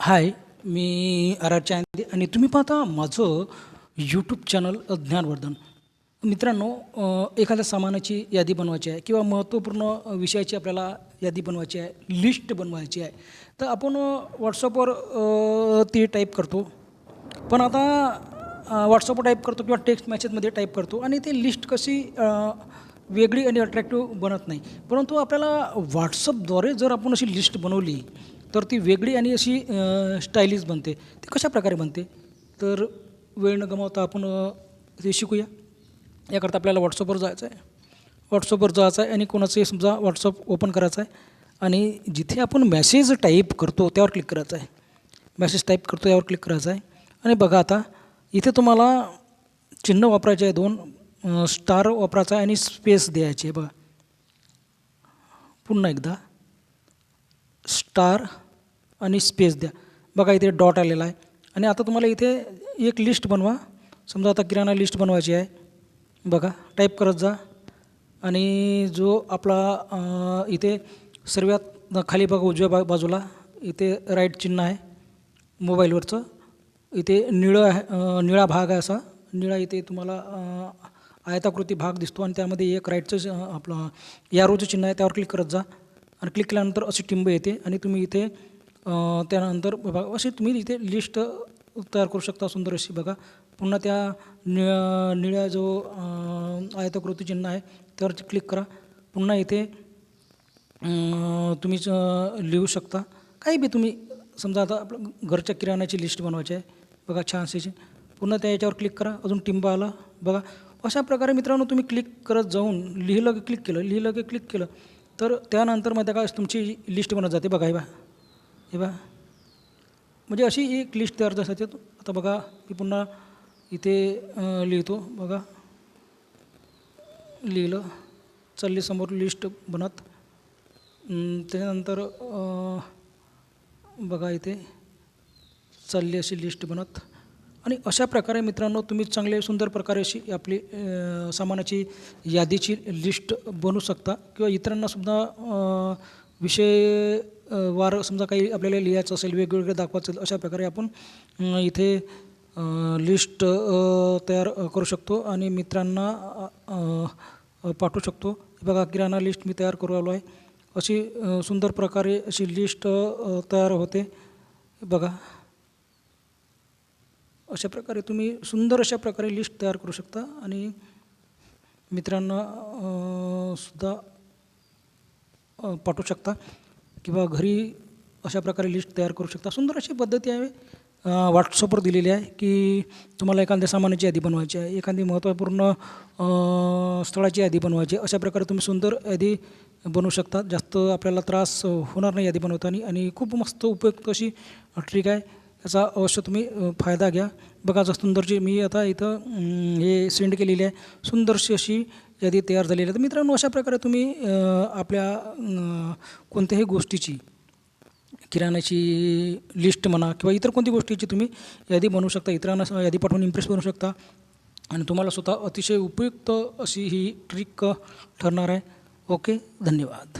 हाय मी R R आणि तुम्ही पाहता माझं यूट्यूब चॅनल ज्ञानवर्धन. मित्रांनो एखाद्या सामानाची यादी बनवायची आहे किंवा महत्त्वपूर्ण विषयाची आपल्याला यादी बनवायची आहे लिस्ट बनवायची आहे तर आपण व्हॉट्सअपवर ती टाईप करतो. पण आता व्हॉट्सअपवर टाईप करतो किंवा टेक्स्ट मॅसेजमध्ये टाईप करतो आणि ती लिस्ट कशी वेगळी आणि अट्रॅक्टिव्ह बनत नाही. परंतु आपल्याला व्हॉट्सअपद्वारे जर आपण अशी लिस्ट बनवली तर ती वेगळी आणि अशी स्टायलिश बनते. ती कशा प्रकारे बनते? तर वेळ न गमावता आपण ते शिकूया. याकरता आपल्याला व्हॉट्सअपवर जायचं आहे व्हॉट्सअपवर जायचं आहे आणि कोणाचंही समजा व्हॉट्सअप ओपन करायचं आहे आणि जिथे आपण मॅसेज टाईप करतो त्यावर क्लिक करायचं आहे मॅसेज टाईप करतो यावर क्लिक करायचं आहे आणि बघा आता इथे तुम्हाला चिन्ह वापरायचे आहे दोन स्टार वापरायचा आहे आणि स्पेस द्यायची आहे. बघा. पुन्हा एकदा. स्टार आणि स्पेस द्या. बघा इथे डॉट आलेला आहे. आणि आता तुम्हाला इथे एक लिस्ट बनवा. समजा आता किराणा लिस्ट बनवायची आहे. बघा टाईप करत जा. आणि जो आपला इथे सर्वात खाली बघा उजव्या बा बाजूला. इथे राईट चिन्ह आहे. मोबाईलवरचं. इथे निळं आहे निळा भाग आहे असा. निळा इथे तुम्हाला आयताकृती भाग दिसतो. आणि त्यामध्ये एक राईटचं आपलं यारोचं चिन्ह आहे. त्यावर क्लिक करत जा. आणि क्लिक केल्यानंतर अशी टिंब येते आणि तुम्ही इथे त्यानंतर बघा अशी तुम्ही इथे लिस्ट तयार करू शकता सुंदर अशी बघा. पुन्हा त्या निळ निळ्या जो आयताकृती चिन्ह आहे त्यावर क्लिक करा. पुन्हा इथे तुम्ही लिहू शकता. काही बी तुम्ही समजा आता आपलं घरच्या किराण्याची लिस्ट बनवायची आहे बघा छानशीची पुन्हा त्या याच्यावर क्लिक करा अजून टिंबा आला बघा. अशा प्रकारे मित्रांनो तुम्ही क्लिक करत जाऊन लिहिलं की क्लिक केलं लिहिलं की क्लिक केलं तर त्यानंतर मग काय तुमची लिस्ट बनत जाते बघा हे बा हे बा म्हणजे अशी एक लिस्ट तयार जाते. आता बघा मी पुन्हा इथे लिहितो. बघा. लिहिलं. चालली समोर लिस्ट बनत. त्याच्यानंतर बघा इथे. चालली अशी लिस्ट बनत. आणि अशा प्रकारे मित्रांनो तुम्ही चांगले सुंदर प्रकारे अशी आपली सामानाची यादीची लिस्ट बनवू शकता. किंवा इतरांनासुद्धा विषय वार समजा काही आपल्याला लिहायचं असेल वेगवेगळे दाखवायचं असेल अशा प्रकारे आपण इथे लिस्ट तयार करू शकतो आणि मित्रांना पाठवू शकतो. बघा किराणा लिस्ट मी तयार करू आलो आहे. अशी सुंदर प्रकारे अशी लिस्ट तयार होते. बघा. अशा प्रकारे तुम्ही सुंदर अशा प्रकारे लिस्ट तयार करू शकता. आणि मित्रांना सुद्धा पाठवू शकता. किंवा घरी अशा प्रकारे लिस्ट तयार करू शकता. सुंदर अशी पद्धती आहे. व्हॉट्सअपवर दिलेली आहे की तुम्हाला एखाद्या सामानाची यादी बनवायची आहे. एखादी महत्त्वपूर्ण स्थळाची यादी बनवायची आहे. अशा प्रकारे तुम्ही सुंदर यादी बनवू शकता. जास्त आपल्याला त्रास होणार नाही यादी बनवताना. आणि खूप मस्त उपयुक्त अशी ट्रिक आहे. याचा अवश्य तुम्ही फायदा घ्या. बघा जर सुंदरची मी आता इथं हे सेंड केलेली आहे. सुंदरशी अशी यादी तयार झालेली आहे. तर मित्रांनो अशा प्रकारे तुम्ही आपल्या कोणत्याही गोष्टीची किराण्याची लिस्ट म्हणा किंवा इतर कोणती गोष्टीची तुम्ही यादी बनवू शकता. इतरांना यादी पाठवून इम्प्रेस बनवू शकता. आणि तुम्हाला स्वतः अतिशय उपयुक्त अशी ही ट्रिक ठरणार आहे. ओके धन्यवाद.